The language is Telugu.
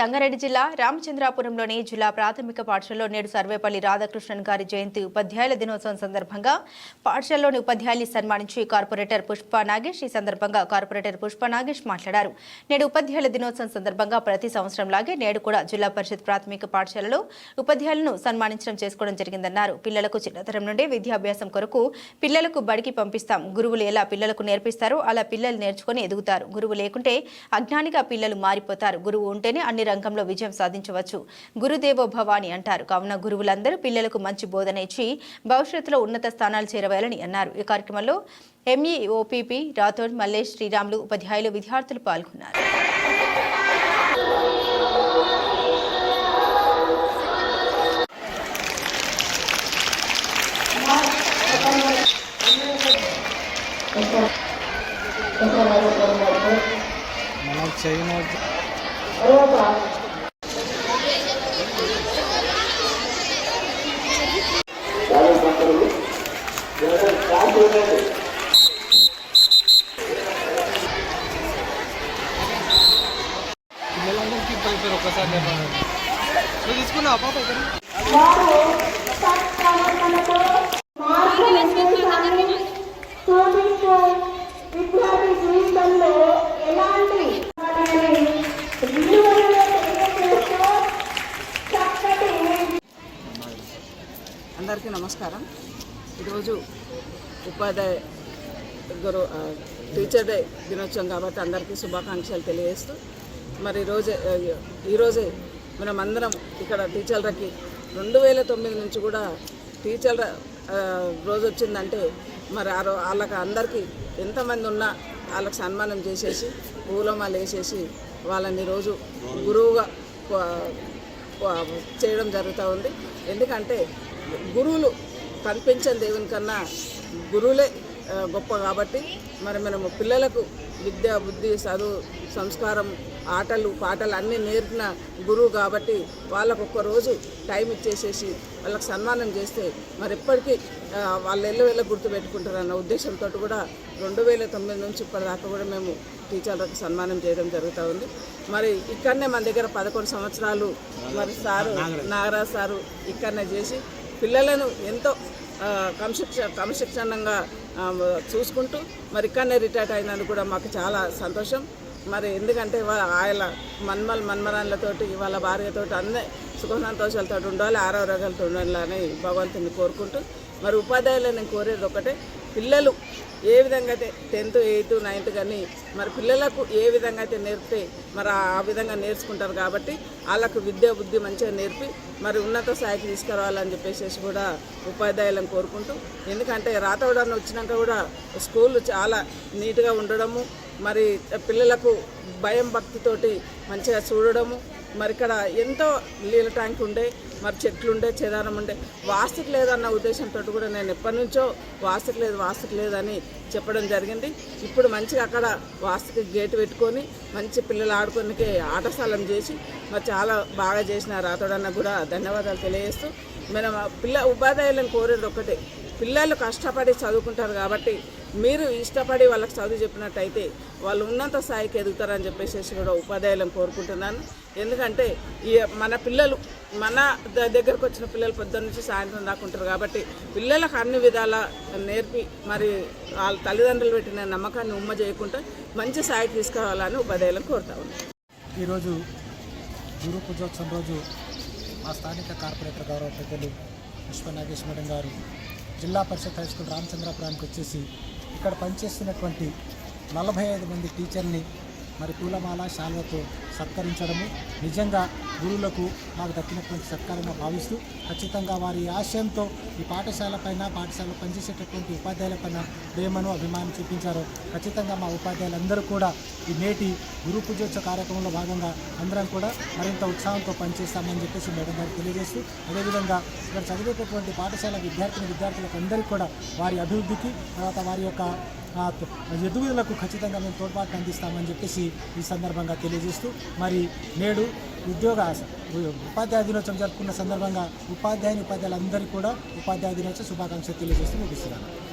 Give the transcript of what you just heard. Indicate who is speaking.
Speaker 1: సంగారెడ్డి జిల్లా రామచంద్రాపురంలోని జిల్లా ప్రాథమిక పాఠశాలలో నేడు సర్వేపల్లి రాధాకృష్ణన్ గారి జయంతి ఉపాధ్యాయుల దినోత్సవం సందర్భంగా పాఠశాలలోని ఉపాధ్యాయుల్ని సన్మానించి కార్పొరేటర్ పుష్ప నాగేష్ ఈ సందర్భంగా కార్పొరేటర్ పుష్ప నాగేష్ మాట్లాడారు. నేడు ఉపాధ్యాయుల దినోత్సవం సందర్భంగా ప్రతి సంవత్సరం లాగే నేడు కూడా జిల్లా పరిషత్ ప్రాథమిక పాఠశాలలో ఉపాధ్యాయులను సన్మానించడం చేసుకోవడం జరిగిందన్నారు. పిల్లలకు చిన్నతరం నుండి విద్యాభ్యాసం కొరకు పిల్లలకు బడికి పంపిస్తాం. గురువులు ఎలా పిల్లలకు నేర్పిస్తారో అలా పిల్లలు నేర్చుకొని ఎదుగుతారు. గురువు లేకుంటే అజ్ఞానిగా పిల్లలు మారిపోతారు. గురువు ఉంటేనే అన్ని రంగంలో విజయం సాధించవచ్చు. గురుదేవో భవ అని అంటారు. కావున గురువులందరూ పిల్లలకు మంచి బోధన ఇచ్చి భవిష్యత్తులో ఉన్నత స్థానాలు చేరవేయాలని అన్నారు. ఈ కార్యక్రమంలో M E O P P Rathod Mallesh Sriramulu ఉపాధ్యాయులు విద్యార్థులు పాల్గొన్నారు.
Speaker 2: మనం చైనా పిల్లలందరికీ ఇద్దరు ఇద్దరు ఒక్కసారి చెప్పండి నువ్వు తీసుకున్నావు పాప ఇక్కడ
Speaker 3: అందరికీ నమస్కారం. ఈరోజు ఉపాధ్యాయ గురు టీచర్ డే దినోత్సవం కాబట్టి అందరికీ శుభాకాంక్షలు తెలియజేస్తూ మరి రోజే ఈరోజే మనం అందరం ఇక్కడ టీచర్లకి రెండు వేల తొమ్మిది నుంచి కూడా టీచర్ల రోజు వచ్చిందంటే మరి ఆ రో వాళ్ళకి అందరికీ ఎంతమంది ఉన్నా వాళ్ళకి సన్మానం చేసేసి పూలమాలు వేసేసి వాళ్ళని రోజు గురువుగా చేయడం జరుగుతూ ఉంది. ఎందుకంటే గురువులు కనిపించని దేవుని కన్నా గురువులే గొప్ప కాబట్టి మరి మనము పిల్లలకు విద్య బుద్ధి చదువు సంస్కారం ఆటలు పాటలు అన్నీ నేర్పిన గురువు కాబట్టి వాళ్ళకు ఒక్క రోజు టైం ఇచ్చేసేసి వాళ్ళకి సన్మానం చేస్తే మరి ఎప్పటికీ వాళ్ళ వాళ్ళు ఎల్ల గుర్తు గుర్తుపెట్టుకుంటారన్న ఉద్దేశంతో కూడా రెండు వేల తొమ్మిది నుంచి ఇప్పటిదాకా కూడా మేము టీచర్లకు సన్మానం చేయడం జరుగుతూ ఉంది. మరి ఇక్కడనే మన దగ్గర పదకొండు సంవత్సరాలు మరి సారు నాగరాజ్ సారు ఇక్కడనే చేసి పిల్లలను ఎంతో క్రమశిక్ష క్రమశిక్షణంగా చూసుకుంటూ మరి ఇక్కడనే రిటైర్డ్ అయినందుకు కూడా మాకు చాలా సంతోషం. మరి ఎందుకంటే ఆయన మన్మల్ మన్మరాన్లతోటి వాళ్ళ భార్యతోటి అన్నీ సుఖ సంతోషాలతో ఉండాలి ఆరోగ్యాలతో ఉండాలని భగవంతుని కోరుకుంటూ మరి ఉపాధ్యాయులు నేను కోరేది ఒకటే. పిల్లలు ఏ విధంగా అయితే టెన్త్ ఎయిత్ నైన్త్ కానీ మరి పిల్లలకు ఏ విధంగా అయితే నేర్పితే మరి ఆ విధంగా నేర్చుకుంటారు కాబట్టి వాళ్ళకు విద్య బుద్ధి మంచిగా నేర్పి మరి ఉన్నత స్థాయికి తీసుకురావాలని చెప్పేసి కూడా ఉపాధ్యాయులను కోరుకుంటూ ఎందుకంటే రాతవడాన్ని వచ్చినాక కూడా స్కూల్ చాలా నీట్గా ఉండడము మరి పిల్లలకు భయం భక్తితోటి మంచిగా చూడడము మరి ఇక్కడ ఎంతో నీళ్ళ ట్యాంక్ ఉండే మరి చెట్లు ఉండే చేదారం ఉండే వాస్తుకు లేదన్న ఉద్దేశంతో కూడా నేను ఎప్పటి నుంచో వాస్తుకు లేదు వాస్తుకు లేదని చెప్పడం జరిగింది. ఇప్పుడు మంచిగా అక్కడ వాస్తుకి గేట్ పెట్టుకొని మంచి పిల్లలు ఆడుకోనికి ఆట స్థలం చేసి మరి చాలా బాగా చేసిన రాతోడన్న కూడా ధన్యవాదాలు తెలియజేస్తూ మనం పిల్ల ఉపాధ్యాయులను కోరేది ఒకటే పిల్లలు కష్టపడి చదువుకుంటారు కాబట్టి మీరు ఇష్టపడి వాళ్ళకి చదువు చెప్పినట్టయితే వాళ్ళు ఉన్నంత స్థాయికి ఎదుగుతారని చెప్పేసి కూడా ఉపాధ్యాయులను కోరుకుంటున్నాను. ఎందుకంటే ఈ మన పిల్లలు మన ద- దగ్గరకు వచ్చిన పిల్లలు పొద్దున్న నుంచి సాయంత్రం దాకా ఉంటారు కాబట్టి పిల్లలకు అన్ని విధాల నేర్పి మరి వాళ్ళ తల్లిదండ్రులు పెట్టిన నమ్మకాన్ని ఉమ్మ చేయకుండా మంచి స్థాయికి తీసుకురావాలని ఉపాధ్యాయులను కోరుతా ఉన్నాను
Speaker 2: ఈరోజు గురు పూజోత్సవం రోజు మా స్థానిక కార్పొరేటర్ గౌరవ పెద్దలు పుష్ప నాగేష్ మేడం గారు జిల్లా పరిషత్ హై స్కూల్ రామచంద్రపురానికి వచ్చేసి ఇక్కడ పనిచేస్తున్నటువంటి నలభై ఐదు మంది టీచర్ని మరి పూలమాల శాలువతో సత్కరించడము. నిజంగా గురువులకు మాకు దక్కినటువంటి సత్కారంగా భావిస్తూ ఖచ్చితంగా వారి ఆశయంతో ఈ పాఠశాల పైన పాఠశాల పనిచేసేటటువంటి ఉపాధ్యాయుల పైన ప్రేమను అభిమానం చూపించారో. ఖచ్చితంగా మా ఉపాధ్యాయులందరూ కూడా ఈ నేటి గురు పూజోత్సవ కార్యక్రమంలో భాగంగా అందరం కూడా మరింత ఉత్సాహంతో పనిచేస్తామని చెప్పేసి మేడం గారు తెలియజేస్తూ అదేవిధంగా ఇక్కడ చదివేటటువంటి పాఠశాల విద్యార్థిని విద్యార్థులకు అందరికీ కూడా వారి అభివృద్ధికి తర్వాత వారి యొక్క ఎదుగుదలకు ఖచ్చితంగా మేము తోడ్పాటు అందిస్తామని చెప్పేసి ఈ సందర్భంగా తెలియజేస్తూ మరి నేడు ఉద్యోగ ఉపాధ్యాయ దినోత్సవం జరుపుకున్న సందర్భంగా ఉపాధ్యాయుని ఉపాధ్యాయులందరికీ కూడా ఉపాధ్యాయ దినోత్సవ శుభాకాంక్షలు తెలియజేస్తూ ముగిస్తున్నాను.